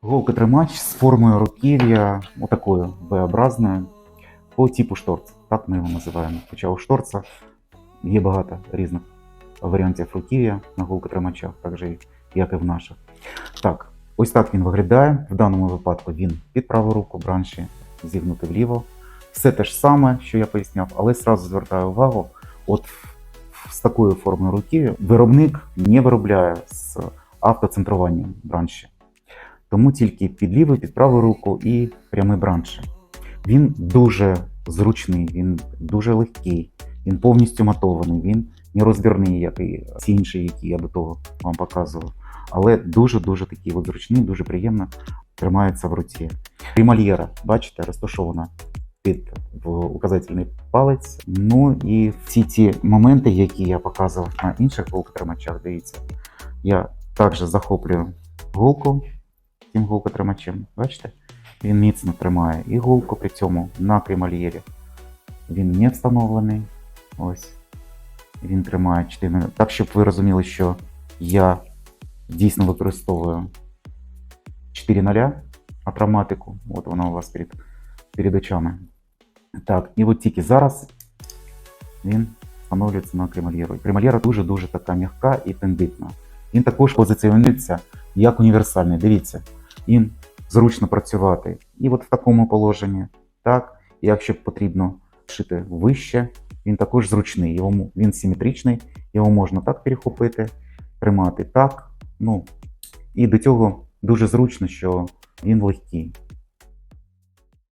Голкотримач з формою руків'я, отакою V-образною, по типу шторца. Так ми його називаємо. Хоча у шторца є багато різних варіантів руків'я на голкотримачах, так же як і в наших. Так, ось так він виглядає. В даному випадку він під праву руку бранші зігнути вліво. Все те ж саме, що я поясняв, але зразу звертаю увагу, от з такою формою руків'я виробник не виробляє з автоцентруванням бранші. Тому тільки під ліву, під праву руку і прямий бранші. Він дуже зручний, він дуже легкий, він повністю матований, він не розбірний, як і всі інші, які я до того вам показував. Але дуже-дуже такий от зручний, дуже приємно тримається в руці. Ремальєра, бачите, розташована під указательний палець. Ну і всі ті моменти, які я показував на інших голкотримачах, дивіться, я також захоплюю голку цим голкотримачем. Бачите? Він міцно тримає і голку при цьому на кремальєрі. Він не встановлений. Ось. Він тримає 4 нуля. Так, щоб ви розуміли, що я дійсно використовую 4 нуля атроматику. От вона у вас перед, перед очами. Так, і от тільки зараз він встановлюється на кремальєру. Кремальєра дуже-дуже така м'яка і тендитна. Він також позиціонується як універсальний. Дивіться, їм зручно працювати і от в такому положенні, так, і якщо потрібно шити вище, він також зручний. Його, він симетричний, його можна так перехопити, тримати так. Ну, і до цього дуже зручно, що він легкий.